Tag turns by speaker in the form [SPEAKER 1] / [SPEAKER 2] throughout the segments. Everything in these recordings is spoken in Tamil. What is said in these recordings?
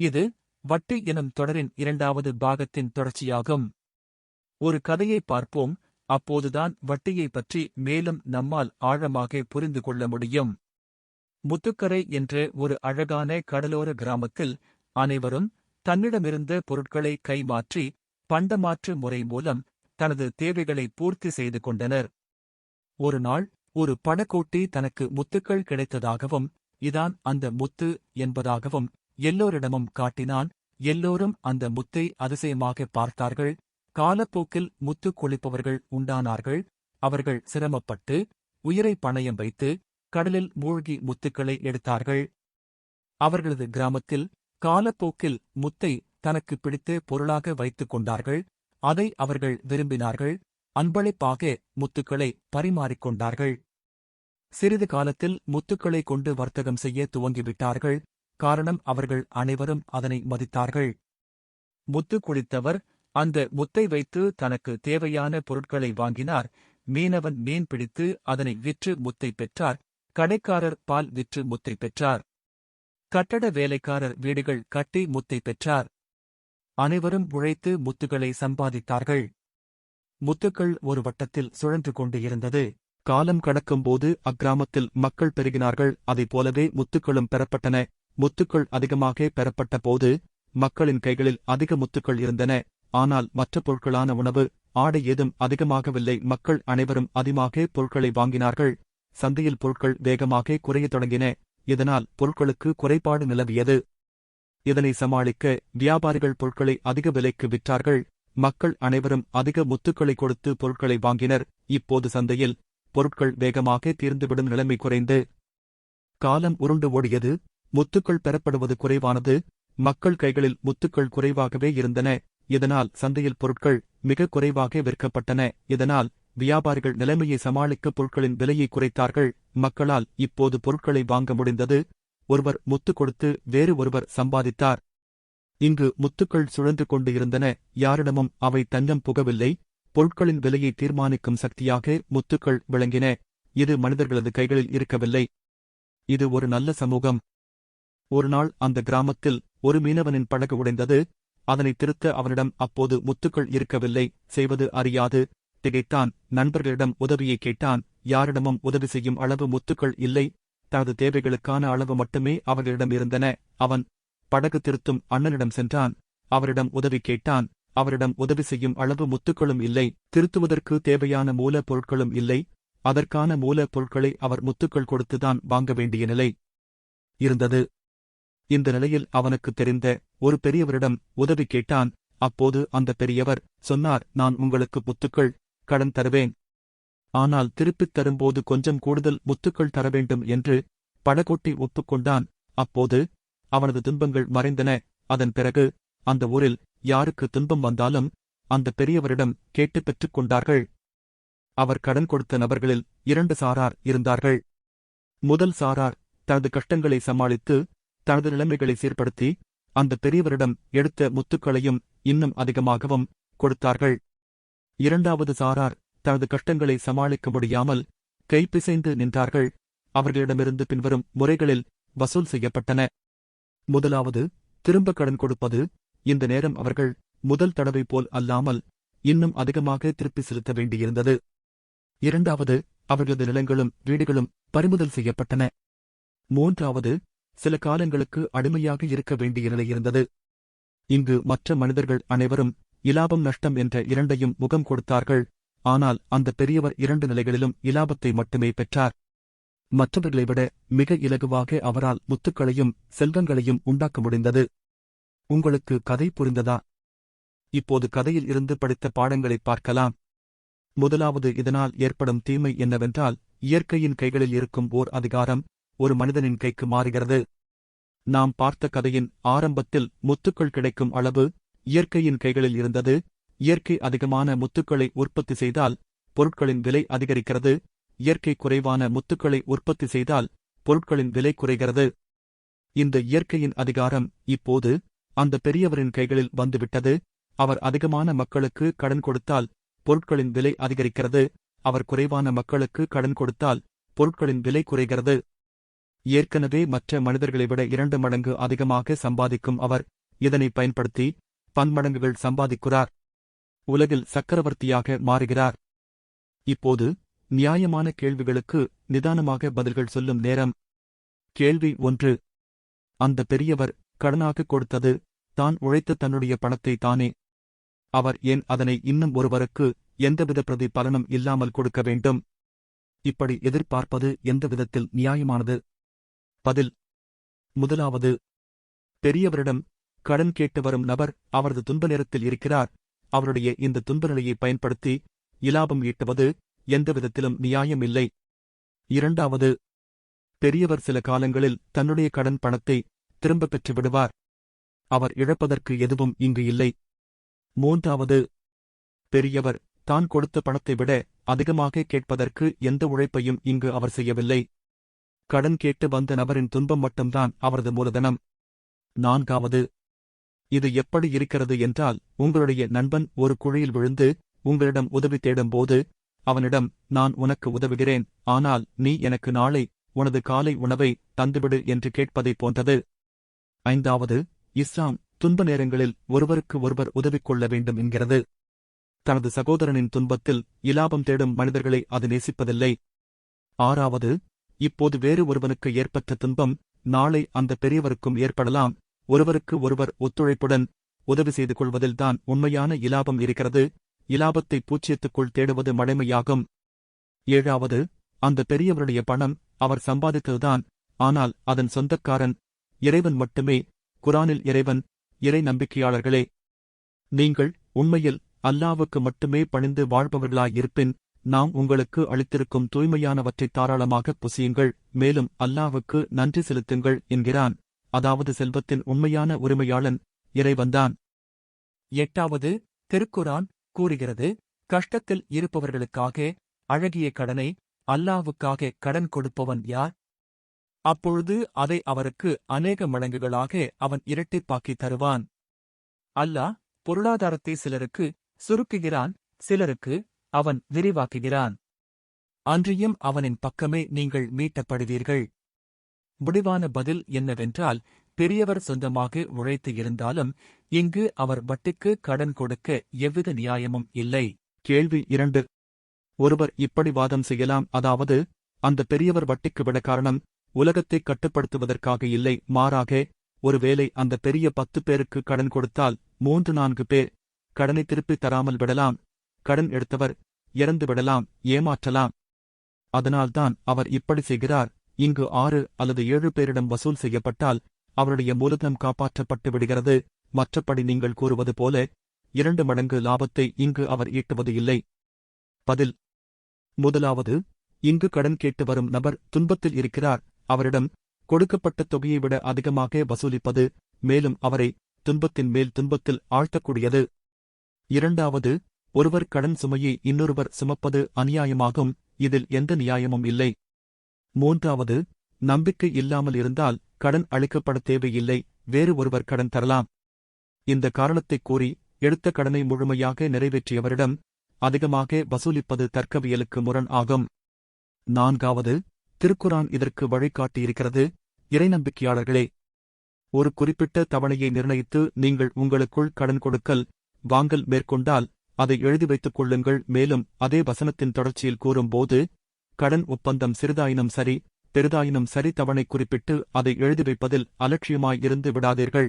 [SPEAKER 1] இது வட்டு எனும் தொடரின் இரண்டாவது பாகத்தின் தொடர்ச்சியாகும். ஒரு கதையை பார்ப்போம் அப்போதுதான் வட்டியை பற்றி மேலும் நம்மால் ஆழமாக புரிந்து கொள்ள முடியும். முத்துக்கரை என்ற ஒரு அழகான கடலோர கிராமத்தில் அனைவரும் தன்னிடமிருந்த பொருட்களை கைமாற்றி பண்டமாற்று முறை மூலம் தனது தேவைகளை பூர்த்தி செய்து கொண்டனர். ஒரு நாள் ஒரு படக்கோட்டி தனக்கு முத்துக்கள் கிடைத்ததாகவும் இதான் அந்த முத்து என்பதாகவும் எல்லோரிடமும் காட்டினான். எல்லோரும் அந்த முத்தை அதிசயமாக பார்த்தார்கள். காலப்போக்கில் முத்து கொளிப்பவர்கள் உண்டானார்கள். அவர்கள் சிரமப்பட்டு உயிரை பணயம் வைத்து கடலில் மூழ்கி முத்துக்களை எடுத்தார்கள். அவர்களது கிராமத்தில் காலப்போக்கில் முத்தை தனக்கு பிடித்த பொருளாக வைத்துக் கொண்டார்கள். அதை அவர்கள் விரும்பினார்கள். அன்பளிப்பாக முத்துக்களை பரிமாறிக்கொண்டார்கள் சிறிது காலத்தில் முத்துக்களை கொண்டு வர்த்தகம் செய்ய துவங்கிவிட்டார்கள். காரணம் அவர்கள் அனைவரும் அதனை மதித்தார்கள். முத்து குளித்தவர் அந்த முத்தை வைத்து தனக்கு தேவையான பொருட்களை வாங்கினார். மீனவன் மீன் பிடித்து அதனை விற்று முத்தை பெற்றார். கடைக்காரர் பால் விற்று முத்தை பெற்றார். கட்டட வேலைக்காரர் வீடுகள் கட்டி முத்தை பெற்றார். அனைவரும் உழைத்து முத்துகளை சம்பாதித்தார்கள். முத்துக்கள் ஒரு வட்டத்தில் சுழன்று கொண்டு இருந்தது. காலம் கடக்கும்போது அக்கிராமத்தில் மக்கள் பெருகினார்கள். அதைப் போலவே முத்துக்களும் பெறப்பட்டன. முத்துக்கள் அதிகமாக பெறப்பட்ட போது மக்களின் கைகளில் அதிக முத்துக்கள் இருந்தன. ஆனால் மற்ற பொருட்களான உணவு ஆடை ஏதும் அதிகமாகவில்லை. மக்கள் அனைவரும் அதிகமாக பொருட்களை வாங்கினார்கள். சந்தையில் பொருட்கள் வேகமாக குறையத் தொடங்கின. இதனால் பொருட்களுக்கு குறைபாடு நிலவியது. இதனை சமாளிக்க வியாபாரிகள் பொருட்களை அதிக விலைக்கு விற்றார்கள். மக்கள் அனைவரும் அதிக முத்துக்களை கொடுத்து பொருட்களை வாங்கினர். இப்போது சந்தையில் பொருட்கள் வேகமாக தீர்ந்துவிடும் நிலைமை குறைந்து காலம் உருண்டு ஓடியது. முத்துக்கள் பெறப்படுவது குறைவானது. மக்கள் கைகளில் முத்துக்கள் குறைவாகவே இருந்தன. இதனால் சந்தையில் பொருட்கள் மிக குறைவாக விற்கப்பட்டன. இதனால் வியாபாரிகள் நிலைமையை சமாளிக்க பொருட்களின் விலையை குறைத்தார்கள். மக்களால் இப்போது பொருட்களை வாங்க முடிந்தது. ஒருவர் முத்து கொடுத்து வேறு ஒருவர் சம்பாதித்தார். இங்கு முத்துக்கள் சுழன்று கொண்டு இருந்தன. யாரிடமும் அவை தஞ்சம் புகவில்லை. பொருட்களின் விலையை தீர்மானிக்கும் சக்தியாக முத்துக்கள் விளங்கின. இது மனிதர்களது கைகளில் இருக்கவில்லை. இது ஒரு நல்ல சமூகம். ஒருநாள் அந்த கிராமத்தில் ஒரு மீனவனின் படகு உடைந்தது. அதனை திருத்த அவனிடம் அப்போது முத்துக்கள் இருக்கவில்லை செய்வது அறியாது. திகைத்தான். நண்பர்களிடம் உதவியை கேட்டான். யாரிடமும் உதவி செய்யும் அளவு முத்துக்கள் இல்லை. தனது தேவைகளுக்கான அளவு மட்டுமே அவர்களிடம் இருந்தன. அவன் படகு திருத்தும் அண்ணனிடம் சென்றான். அவரிடம் உதவி கேட்டான். அவரிடம் உதவி செய்யும் அளவு முத்துக்களும் இல்லை. திருத்துவதற்கு தேவையான மூலப் பொருட்களும் இல்லை. அதற்கான மூலப் பொருட்களை அவர் முத்துக்கள் கொடுத்துதான் வாங்க வேண்டிய நிலை இருந்தது. இந்த நிலையில் அவனுக்கு தெரிந்த ஒரு பெரியவரிடம் உதவி கேட்டான். அப்போது அந்த பெரியவர் சொன்னார் நான் உங்களுக்கு முத்துக்கள் கடன் தருவேன். ஆனால் திருப்பித் தரும்போது கொஞ்சம் கூடுதல் முத்துக்கள் தர வேண்டும் என்று படகொட்டி ஒப்புக்கொண்டான். அப்போது அவனது துன்பங்கள் மறைந்தன. அதன் பிறகு அந்த ஊரில் யாருக்கு துன்பம் வந்தாலும் அந்த பெரியவரிடம் கேட்டுப் பெற்றுக் கொண்டார்கள். அவர் கடன் கொடுத்த நபர்களில் இரண்டு சாரார் இருந்தார்கள். முதல் சாரார் தனது கஷ்டங்களை சமாளித்து தனது நிலைமைகளை சீர்படுத்தி அந்த பெரியவரிடம் எடுத்த முத்துக்களையும் இன்னும் அதிகமாகவும் கொடுத்தார்கள். இரண்டாவது சாரார் தனது கஷ்டங்களை சமாளிக்க முடியாமல் கைப்பிசைந்து நின்றார்கள். அவர்களிடமிருந்து பின்வரும் முறைகளில் வசூல் செய்யப்பட்டன. முதலாவது திரும்ப கடன் கொடுப்பது இந்த நேரம் அவர்கள் முதல் தடவை போல் அல்லாமல் இன்னும் அதிகமாக திருப்பி செலுத்த வேண்டியிருந்தது. இரண்டாவது அவர்களது நிலங்களும் வீடுகளும் பறிமுதல் செய்யப்பட்டன. மூன்றாவது சில காலங்களுக்கு அடிமையாக இருக்க வேண்டிய நிலை இருந்தது. இங்கு மற்ற மனிதர்கள் அனைவரும் இலாபம் நஷ்டம் என்ற இரண்டையும் முகம் கொடுத்தார்கள். ஆனால் அந்த பெரியவர் இரண்டு நிலைகளிலும் இலாபத்தை மட்டுமே பெற்றார். மற்றவர்களை விட மிக இலகுவாக அவரால் முத்துக்களையும் செல்வங்களையும் உண்டாக்க முடிந்தது. உங்களுக்கு கதை புரிந்ததா? இப்போது கதையில் இருந்து படித்த பாடங்களை பார்க்கலாம். முதலாவது இதனால் ஏற்படும் தீமை என்னவென்றால் இயற்கையின் கைகளில் இருக்கும் ஓர் அதிகாரம் ஒரு மனிதனின் கைக்கு மாறுகிறது. நாம் பார்த்த கதையின் ஆரம்பத்தில் முத்துக்கள் கிடைக்கும் அளவு இயற்கையின் கைகளில் இருந்தது. இயற்கை அதிகமான முத்துக்களை உற்பத்தி செய்தால் பொருட்களின் விலை அதிகரிக்கிறது. இயற்கை குறைவான முத்துக்களை உற்பத்தி செய்தால் பொருட்களின் விலை குறைகிறது. இந்த இயற்கையின் அதிகாரம் இப்போது அந்த பெரியவரின் கைகளில் வந்துவிட்டது. அவர் அதிகமான மக்களுக்கு கடன் கொடுத்தால் பொருட்களின் விலை அதிகரிக்கிறது. அவர் குறைவான மக்களுக்கு கடன் கொடுத்தால் பொருட்களின் விலை குறைகிறது.
[SPEAKER 2] ஏற்கனவே மற்ற மனிதர்களை விட இரண்டு மடங்கு அதிகமாக சம்பாதிக்கும் அவர் இதனை பயன்படுத்தி பன்மடங்குகள் சம்பாதிக்கிறார். உலகில் சக்கரவர்த்தியாக மாறுகிறார். இப்போது நியாயமான கேள்விகளுக்கு நிதானமாக பதில்கள் சொல்லும் நேரம். கேள்வி ஒன்று. அந்த பெரியவர் கடனாக கொடுத்தது தான் உழைத்த தன்னுடைய பணத்தை தானே? அவர் ஏன் அதனை இன்னும் ஒருவருக்கு எந்தவித பிரதிபலனும் இல்லாமல் கொடுக்க வேண்டும்? இப்படி எதிர்பார்ப்பது எந்த விதத்தில் நியாயமானது? பதில். முதலாவது பெரியவரிடம் கடன் கேட்டு வரும் நபர் அவரது துன்ப நேரத்தில் இருக்கிறார். அவருடைய இந்த துன்ப நிலையை பயன்படுத்தி இலாபம் ஈட்டுவது எந்த விதத்திலும் நியாயம் இல்லை. இரண்டாவது பெரியவர் சில காலங்களில் தன்னுடைய கடன் பணத்தை திரும்பப் பெற்று விடுவார். அவர் இழப்பதற்கு எதுவும் இங்கு இல்லை. மூன்றாவது பெரியவர் தான் கொடுத்த பணத்தை விட அதிகமாக கேட்பதற்கு எந்த உழைப்பையும் இங்கு அவர் செய்யவில்லை. கடன் கேட்டு வந்த நபரின் துன்பம் மட்டும்தான் அவரது மூலதனம். நான்காவது இது எப்படி இருக்கிறது என்றால் உங்களுடைய நண்பன் ஒரு குழியில் விழுந்து உங்களிடம் உதவி தேடும்போது அவனிடம் நான் உனக்கு உதவுகிறேன் ஆனால் நீ எனக்கு நாளை உனது காலை உணவை தந்துவிடு என்று கேட்பதைப் போன்றது. ஐந்தாவது இஸ்லாம் துன்ப நேரங்களில் ஒருவருக்கு ஒருவர் உதவி கொள்ள வேண்டும் என்கிறது. தனது சகோதரனின் துன்பத்தில் இலாபம் தேடும் மனிதர்களை அது நேசிப்பதில்லை. ஆறாவது இப்போது வேறு ஒருவனுக்கு ஏற்பட்ட துன்பம் நாளை அந்த பெரியவருக்கும் ஏற்படலாம். ஒருவருக்கு ஒருவர் ஒத்துழைப்புடன் உதவி செய்து கொள்வதில்தான் உண்மையான இலாபம் இருக்கிறது. இலாபத்தை பூச்சியத்துக்குள் தேடுவது மழைமையாகும். ஏழாவது அந்த பெரியவருடைய பணம் அவர் சம்பாதித்ததுதான். ஆனால் அதன் சொந்தக்காரன் இறைவன் மட்டுமே. குரானில் இறைவன் இறை நம்பிக்கையாளர்களே நீங்கள் உண்மையில் அல்லாவுக்கு மட்டுமே பணிந்து வாழ்பவர்களாயிருப்பின் நாம் உங்களுக்கு அளித்திருக்கும் தூய்மையானவற்றைத் தாராளமாக புசியுங்கள் மேலும் அல்லாவுக்கு நன்றி செலுத்துங்கள் என்கிறான். அதாவது செல்வத்தின் உண்மையான உரிமையாளன் இறைவன்தான்.
[SPEAKER 1] எட்டாவது திருக்குரான் கூறுகிறது கஷ்டத்தில் இருப்பவர்களுக்காக அழகிய கடனை அல்லாவுக்காக கடன் கொடுப்பவன் யார்? அப்பொழுது அதை அவருக்கு அநேக மடங்குகளாக அவன் இரட்டிப்பாக்கி தருவான். அல்லாஹ் பொருளாதாரத்தை சிலருக்கு சுருக்குகிறான் சிலருக்கு அவன் விரிவாக்குகிறான். அன்றியும் அவனின் பக்கமே நீங்கள் மீட்டப்படுவீர்கள். முடிவான பதில் என்னவென்றால் பெரியவர் சொந்தமாக உழைத்து இருந்தாலும் இங்கு அவர் வட்டிக்கு கடன் கொடுக்க எவ்வித நியாயமும் இல்லை.
[SPEAKER 2] கேள்வி இரண்டு. ஒருவர் இப்படி வாதம் செய்யலாம் அதாவது அந்த பெரியவர் வட்டிக்கு விட காரணம் உலகத்தை கட்டுப்படுத்துவதற்காக இல்லை மாறாக ஒருவேளை அந்த பெரிய பத்து பேருக்கு கடன் கொடுத்தால் மூன்று நான்கு பேர் கடனை திருப்பித் தராமல் விடலாம் கடன் எடுத்தவர் இறந்துவிடலாம் ஏமாற்றலாம். அதனால்தான் அவர் இப்படி செய்கிறார். இங்கு ஆறு அல்லது ஏழு பேரிடம் வசூல் செய்யப்பட்டால் அவருடைய மூலதனம் காப்பாற்றப்பட்டு விடுகிறது. மற்றபடி நீங்கள் கூறுவது போல இரண்டு மடங்கு லாபத்தை இங்கு அவர் ஈட்டுவது இல்லை. பதில். முதலாவது இங்கு கடன் கேட்டு வரும் நபர் துன்பத்தில் இருக்கிறார். அவரிடம் கொடுக்கப்பட்ட தொகையை விட அதிகமாக வசூலிப்பது மேலும் அவரை துன்பத்தின் மேல் துன்பத்தில் ஆழ்த்தக்கூடியது. இரண்டாவது ஒருவர் கடன் சுமையை இன்னொருவர் சுமப்பது அநியாயமாகும் இதில் எந்த நியாயமும் இல்லை. மூன்றாவது நம்பிக்கை இல்லாமல் இருந்தால் கடன் அளிக்கப்பட தேவையில்லை வேறு ஒருவர் கடன் தரலாம். இந்த காரணத்தைக் கூறி எடுத்த கடனை முழுமையாக நிறைவேற்றியவரிடம் அதிகமாக வசூலிப்பது தர்க்கவியலுக்கு முரண் ஆகும். நான்காவது திருக்குரான் இதற்கு வழிகாட்டியிருக்கிறது இறைநம்பிக்கையாளர்களே ஒரு குறிப்பிட்ட தவணையை நிர்ணயித்து நீங்கள் உங்களுக்குள் கடன் கொடுக்கல் வாங்கல் மேற்கொண்டால் அதை எழுதி வைத்துக் கொள்ளுங்கள். மேலும் அதே வசனத்தின் தொடர்ச்சியில் கூறும்போது கடன் ஒப்பந்தம் சிறிதாயினும் சரி பெரிதாயினும் சரி தவணை குறிப்பிட்டு அதை எழுதி வைப்பதில் அலட்சியமாய் இருந்து விடாதீர்கள்.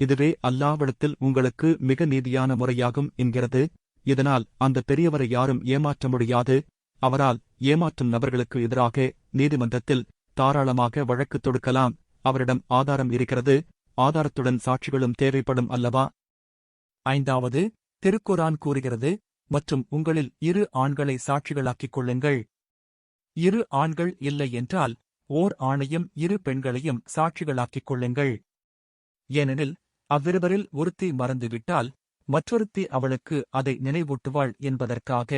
[SPEAKER 2] இதுவே அல்லாவிடத்தில் உங்களுக்கு மிக நீதியான முறையாகும் என்கிறது. இதனால் அந்த பெரியவரை யாரும் ஏமாற்ற முடியாது. அவரால் ஏமாற்றும் நபர்களுக்கு எதிராக நீதிமன்றத்தில் தாராளமாக வழக்கு தொடுக்கலாம். அவரிடம் ஆதாரம் இருக்கிறது. ஆதாரத்துடன் சாட்சிகளும் தேவைப்படும் அல்லவா?
[SPEAKER 1] ஐந்தாவது திருக்குரான் கூறுகிறது மற்றும் உங்களில் இரு ஆண்களை சாட்சிகளாக்கிக் கொள்ளுங்கள். இரு ஆண்கள் இல்லை என்றால் ஓர் ஆணையும் இரு பெண்களையும் சாட்சிகளாக்கிக் கொள்ளுங்கள். ஏனெனில் அவ்விருவரில் ஒருத்தி மறந்துவிட்டால் மற்றொருத்தி அவளுக்கு அதை நினைவூட்டுவாள் என்பதற்காக.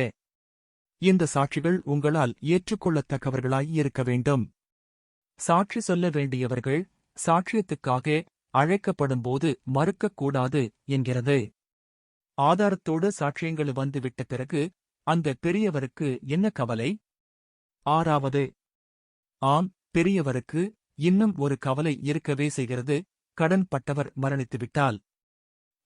[SPEAKER 1] இந்த சாட்சிகள் உங்களால் ஏற்றுக்கொள்ளத்தக்கவர்களாய் இருக்க வேண்டும். சாட்சி சொல்ல வேண்டியவர்கள் சாட்சியத்துக்காக அழைக்கப்படும்போது மறுக்கக்கூடாது என்கிறது. ஆதாரத்தோடு சாட்சியங்கள் வந்துவிட்ட பிறகு அந்த பெரியவருக்கு என்ன கவலை? ஆறாவது ஆம் பெரியவருக்கு இன்னும் ஒரு கவலை இருக்கவே செய்கிறது. கடன் பட்டவர் மரணித்துவிட்டால்.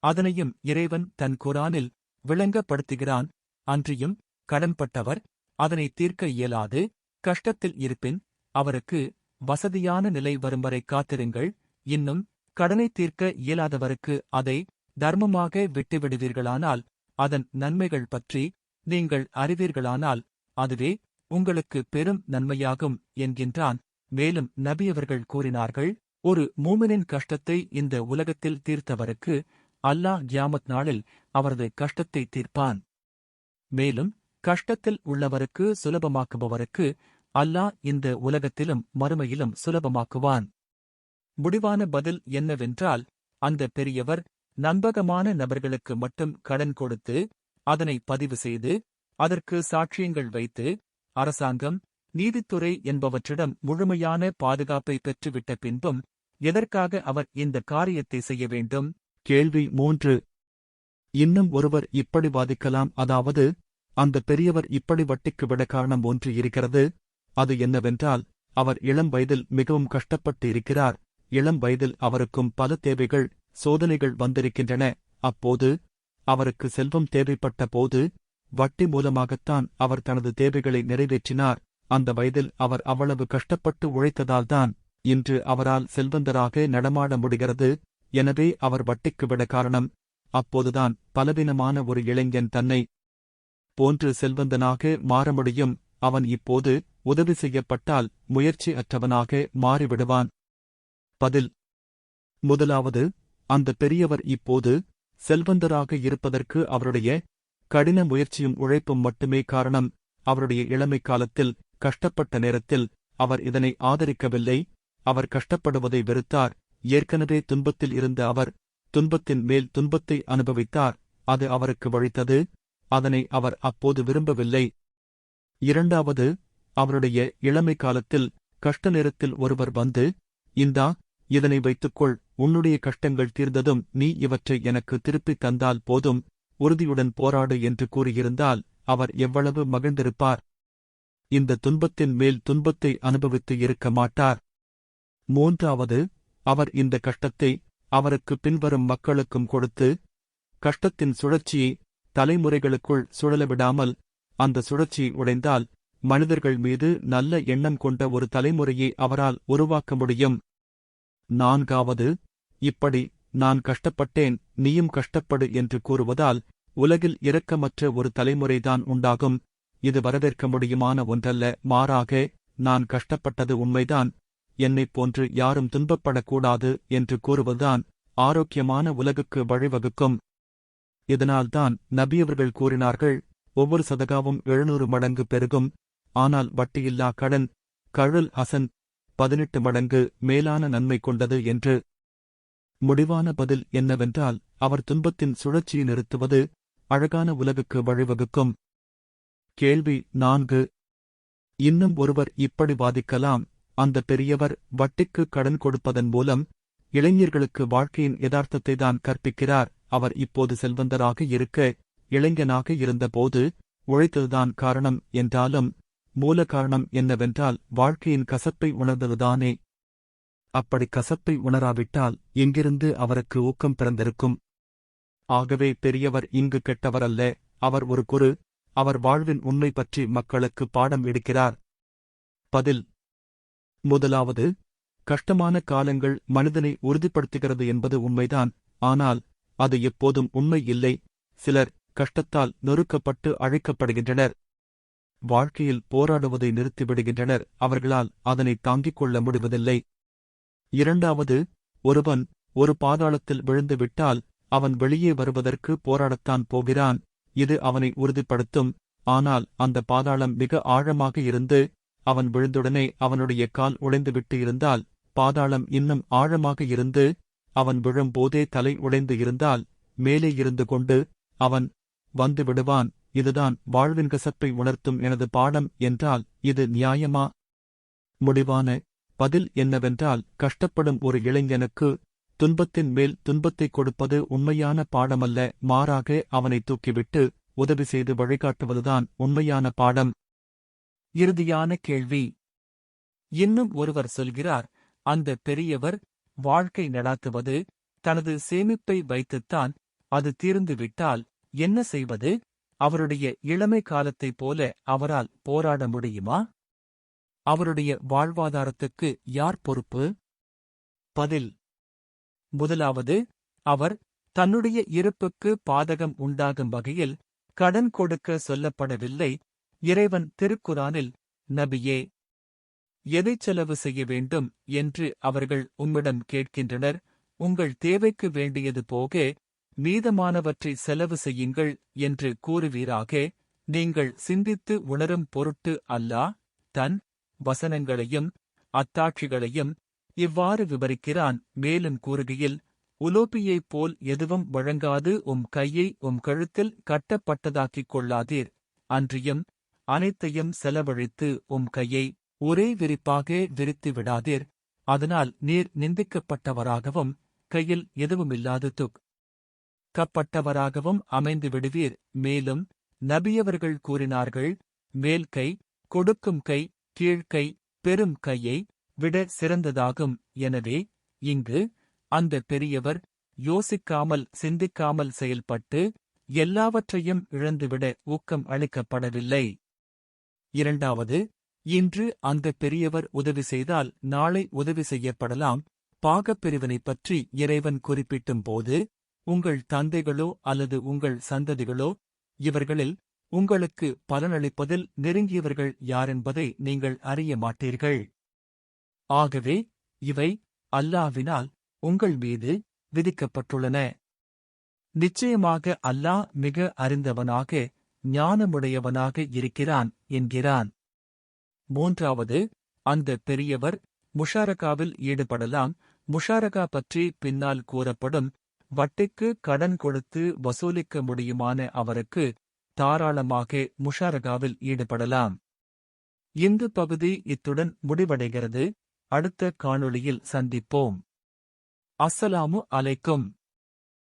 [SPEAKER 1] அதனையும் இறைவன் தன் குரானில் விளங்கப்படுத்துகிறான். அன்றியும் கடன்பட்டவர் அதனை தீர்க்க இயலாது. கஷ்டத்தில் இருப்பின் அவருக்கு வசதியான நிலை வரும் வரை காத்திருங்கள். இன்னும் கடனை தீர்க்க இயலாதவருக்கு அதை தர்மமாக விட்டுவிடுவீர்களானால் அதன் நன்மைகள் பற்றி நீங்கள் அறிவீர்களானால் அதுவே உங்களுக்கு பெரும் நன்மையாகும் என்கின்றான். மேலும் நபியவர்கள் கூறினார்கள் ஒரு மூமினின் கஷ்டத்தை இந்த உலகத்தில் தீர்த்தவருக்கு அல்லாஹ் கியாமத் நாளில் அவரது கஷ்டத்தை தீர்ப்பான். மேலும் கஷ்டத்தில் உள்ளவருக்கு சுலபமாக்குபவருக்கு அல்லாஹ் இந்த உலகத்திலும் மறுமையிலும் சுலபமாக்குவான். முடிவான பதில் என்னவென்றால் அந்த பெரியவர் நம்பகமான நபர்களுக்கு மட்டும் கடன் கொடுத்து அதனை பதிவு செய்து அதற்கு சாட்சியங்கள் வைத்து அரசாங்கம் நீதித்துறை என்பவற்றிடம் முழுமையான பாதுகாப்பை பெற்றுவிட்ட பின்பும் எதற்காக அவர் இந்த காரியத்தை செய்ய வேண்டும்?
[SPEAKER 2] கேள்வி மூன்று. இன்னும் ஒருவர் இப்படி வாதிக்கலாம் அதாவது அந்த பெரியவர் இப்படி வட்டிக்கு விட காரணம் ஒன்று இருக்கிறது. அது என்னவென்றால் அவர் இளம் வயதில் மிகவும் கஷ்டப்பட்டு இருக்கிறார். இளம் வயதில் அவருக்கும் பல தேவைகள் சோதனைகள் வந்திருக்கின்றன. அப்போது அவருக்கு செல்வம் தேவைப்பட்ட போது வட்டி மூலமாகத்தான் அவர் தனது தேவைகளை நிறைவேற்றினார். அந்த வயதில் அவர் அவ்வளவு கஷ்டப்பட்டு உழைத்ததால்தான் இன்று அவரால் செல்வந்தராக நடமாட முடிகிறது. எனவே அவர் வட்டிக்கு விட காரணம் அப்போதுதான் பலவீனமான ஒரு இளைஞன் தன்னை போன்று செல்வந்தனாக மாற முடியும். அவன் இப்போது உதவி செய்யப்பட்டால் முயற்சி அற்றவனாக மாறிவிடுவான். பதில். முதலாவது அந்த பெரியவர் இப்போது செல்வந்தராக இருப்பதற்கு அவருடைய கடின முயற்சியும் உழைப்பும் மட்டுமே காரணம். அவருடைய இளமை காலத்தில் கஷ்டப்பட்ட நேரத்தில் அவர் இதனை ஆதரிக்கவில்லை. அவர் கஷ்டப்படுவதை வெறுத்தார். ஏற்கனவே துன்பத்தில் இருந்த அவர் துன்பத்தின் மேல் துன்பத்தை அனுபவித்தார். அது அவருக்கு வழித்தது. அதனை அவர் அப்போது விரும்பவில்லை. இரண்டாவது அவருடைய இளமை காலத்தில் கஷ்ட நேரத்தில் ஒருவர் வந்து இந்தா இதனை வைத்துக்கொள். உன்னுடைய கஷ்டங்கள் தீர்ந்ததும் நீ இவற்றை எனக்கு திருப்பித் தந்தால் போதும் உறுதியுடன் போராடு என்று கூறியிருந்தால் அவர் எவ்வளவு மகிழ்ந்திருப்பார். இந்த துன்பத்தின் மேல் துன்பத்தை அனுபவித்து இருக்க மாட்டார். மூன்றாவது அவர் இந்த கஷ்டத்தை அவருக்கு பின்வரும் மக்களுக்கும் கொடுத்து கஷ்டத்தின் சுழற்சியை தலைமுறைகளுக்குள் சுழலவிடாமல் அந்த சுழற்சி உடைந்தால் மனிதர்கள் மீது நல்ல எண்ணம் கொண்ட ஒரு தலைமுறையை அவரால் உருவாக்க முடியும். நான்காவது இப்படி நான் கஷ்டப்பட்டேன் நீயும் கஷ்டப்படு என்று கூறுவதால் உலகில் இரக்கமற்ற ஒரு தலைமுறைதான் உண்டாகும். இது வரவேற்க முடியுமான ஒன்றல்ல. மாறாக நான் கஷ்டப்பட்டது உண்மைதான். என்னைப் போன்று யாரும் துன்பப்படக்கூடாது என்று கூறுவதுதான் ஆரோக்கியமான உலகுக்கு வழிவகுக்கும். இதனால்தான் நபியவர்கள் கூறினார்கள் ஒவ்வொரு சதகாவும் எழுநூறு மடங்கு பெருகும். ஆனால் வட்டியில்லா கடன் கழுல் ஹசன் பதினெட்டு மடங்கு மேலான நன்மை கொண்டது என்று முடிவான பதில் என்னவென்றால் அவர் துன்பத்தின் சுழற்சியை நிறுத்துவது அழகான உலகுக்கு வழிவகுக்கும். கேள்வி நான்கு. இன்னும் ஒருவர் இப்படி வாதிக்கலாம் அந்த பெரியவர் வட்டிக்கு கடன் கொடுப்பதன் மூலம் இளைஞர்களுக்கு வாழ்க்கையின் யதார்த்தத்தை தான் கற்பிக்கிறார். அவர் இப்போது செல்வந்தராக இருக்க இளைஞனாக இருந்தபோது உழைத்ததுதான் காரணம் என்றாலும் மூல காரணம் என்னவென்றால் வாழ்க்கையின் கசப்பை உணர்ந்ததுதானே. அப்படி கசப்பை உணராவிட்டால் எங்கிருந்து அவருக்கு ஊக்கம் பிறந்திருக்கும்? ஆகவே பெரியவர் இங்கு கெட்டவரல்ல அவர் ஒரு குரு அவர் வாழ்வின் உண்மை பற்றி மக்களுக்கு பாடம் எடுக்கிறார். பதில். முதலாவது கஷ்டமான காலங்கள் மனிதனை உறுதிப்படுத்துகிறது என்பது உண்மைதான் ஆனால் அது எப்போதும் உண்மை இல்லை சிலர் கஷ்டத்தால் நொறுக்கப்பட்டு அழைக்கப்படுகின்றனர். வாழ்க்கையில் போராடுவதை நிறுத்திவிடுகின்றனர் அவர்களால் அதனை தாங்கிக் கொள்ள முடிவதில்லை. இரண்டாவது ஒருவன் ஒரு பாதாளத்தில் விழுந்து விட்டால் அவன் வெளியே வருவதற்கு போராடத்தான் போகிறான். இது அவனை உறுதிப்படுத்தும். ஆனால் அந்த பாதாளம் மிக ஆழமாக இருந்து அவன் விழுந்துடனே அவனுடைய கால் உடைந்துவிட்டு இருந்தால் பாதாளம் இன்னும் ஆழமாக இருந்து அவன் விழும்போதே தலை உடைந்து இருந்தால் மேலே இருந்து கொண்டு அவன் வந்து விடுவான். இதுதான் வாழ்வின் கசப்பை உணர்த்தும் எனது பாடம் என்றால் இது நியாயமா? முடிவான பதில் என்னவென்றால் கஷ்டப்படும் ஒரு இளைஞனுக்கு துன்பத்தின் மேல் துன்பத்தை கொடுப்பது உண்மையான பாடமல்ல மாறாக அவனை தூக்கிவிட்டு உதவி செய்து வழிகாட்டுவதுதான் உண்மையான பாடம்.
[SPEAKER 1] இறுதியான கேள்வி. இன்னும் ஒருவர் சொல்கிறார் அந்த பெரியவர் வாழ்க்கை நடாத்துவது தனது சேமிப்பை வைத்துத்தான் அது தீர்ந்துவிட்டால் என்ன செய்வது? அவருடைய இளமை காலத்தைப் போல அவரால் போராட முடியுமா? அவருடைய வாழ்வாதாரத்துக்கு யார் பொறுப்பு? பதில். முதலாவது அவர் தன்னுடைய இருப்புக்கு பாதகம் உண்டாகும் வகையில் கடன் கொடுக்க சொல்லப்படவில்லை. இறைவன் திருக்குரானில் நபியே எதைச் செலவு செய்ய வேண்டும் என்று அவர்கள் உம்மிடம் கேட்கின்றனர். உங்கள் தேவைக்கு வேண்டியது போக மீதமானவற்றை செலவு செய்யுங்கள் என்று கூறுவீராக. நீங்கள் சிந்தித்து உணரும் பொருட்டு அல்லாஹ் தன் வசனங்களையும் அத்தாட்சிகளையும் இவ்வாறு விவரிக்கிறான். மேலும் கூறுகையில் உலோபியைப் போல் எதுவும் வழங்காது உம் கையை உம் கழுத்தில் கட்டப்பட்டதாக்கிக் கொள்ளாதீர். அன்றியும் அனைத்தையும் செலவழித்து உம் கையை ஒரே விரிப்பாக விரித்து விடாதீர். அதனால் நீர் நிந்திக்கப்பட்டவராகவும் கையில் எதுவுமில்லாது துக் கப்பட்டவராகவும் அமைந்து விடுவீர். மேலும் நபியவர்கள் கூறினார்கள் மேல் கை கொடுக்கும் கை கீழ்க்கை பெரும் கையை விட சிறந்ததாகும். எனவே இங்கு அந்த பெரியவர் யோசிக்காமல் சிந்திக்காமல் செயல்பட்டு எல்லாவற்றையும் இழந்துவிட ஊக்கம் அளிக்கப்படவில்லை. இரண்டாவது இன்று அந்த பெரியவர் உதவி செய்தால் நாளை உதவி செய்யப்படலாம். பாகப்பிரிவினைப் பற்றி இறைவன் குறிப்பிட்டும் போது உங்கள் தந்தைகளோ அல்லது உங்கள் சந்ததிகளோ இவர்களில் உங்களுக்கு பலனளிப்பதில் நெருங்கியவர்கள் யாரென்பதை நீங்கள் அறிய மாட்டீர்கள். ஆகவே இவை அல்லாவினால் உங்கள் மீது விதிக்கப்பட்டுள்ளன. நிச்சயமாக அல்லாஹ் மிக அறிந்தவனாக ஞானமுடையவனாக இருக்கிறான் என்கிறான். மூன்றாவது அந்த பெரியவர் முஷாரகாவில் ஈடுபடலாம். முஷாரகா பற்றி பின்னால் கூறப்படும் வட்டிக்கு கடன் கொடுத்து வசூலிக்க முடியுமான அவருக்கு தாராளமாக முஷாரகாவில் ஈடுபடலாம். இந்த பகுதி இத்துடன் முடிவடைகிறது. அடுத்த காணொளியில் சந்திப்போம். அஸ்ஸலாமு அலைக்கும்.